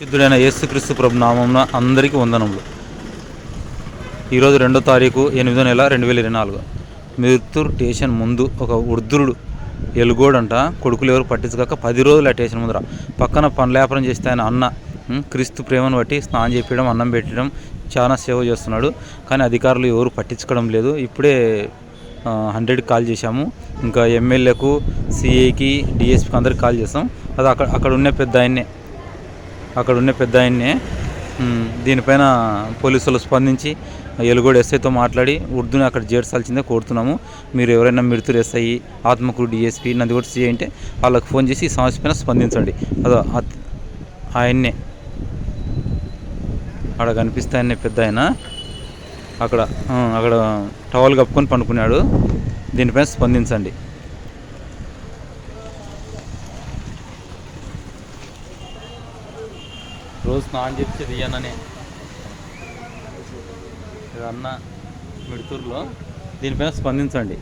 సిద్ధుడైన యేసుక్రీస్తు ప్రభు నామం అందరికీ వందనములు. ఈరోజు రెండో తారీఖు ఎనిమిదో నెల రెండు వేల ఇరవై నాలుగు. మిర్తూర్ స్టేషన్ ముందు ఒక వృద్ధుడు ఎలుగోడంట కొడుకులు ఎవరు పట్టించుకోక పది రోజులు ఆ స్టేషన్ ముందర. పక్కన పనులేపనం చేస్తే ఆయన అన్న క్రీస్తు ప్రేమను బట్టి స్నానం చేపించడం అన్నం పెట్టడం చాలా సేవ చేస్తున్నాడు. కానీ అధికారులు ఎవరు పట్టించుకోవడం లేదు. ఇప్పుడే హండ్రెడ్కి కాల్ చేశాము. ఇంకా ఎమ్మెల్యేకు సిఐకి డిఎస్పికి అందరికి కాల్ చేస్తాం. అది అక్కడ అక్కడ ఉన్న పెద్ద ఆయన్నే అక్కడ ఉన్న పెద్ద ఆయన్నే దీనిపైన పోలీసులు స్పందించి ఎలుగోడు ఎస్ఐతో మాట్లాడి ఉర్దూని అక్కడ చేర్చాల్సిందే కోరుతున్నాము. మీరు ఎవరైనా Midthur S I Atmakur D S P Nandigotta C I అంటే వాళ్ళకి ఫోన్ చేసి ఈ సమస్య పైన స్పందించండి. అదో ఆయన్నే. అక్కడ కనిపిస్తే ఆయన్నే పెద్ద ఆయన. అక్కడ అక్కడ టవల్ కప్పుకొని పండుకున్నాడు. దీనిపైన స్పందించండి. రోజు స్నానం చేసి ఇయ్యననే ఇది అన్న మిడుతూరులో దీనిపైన స్పందించండి.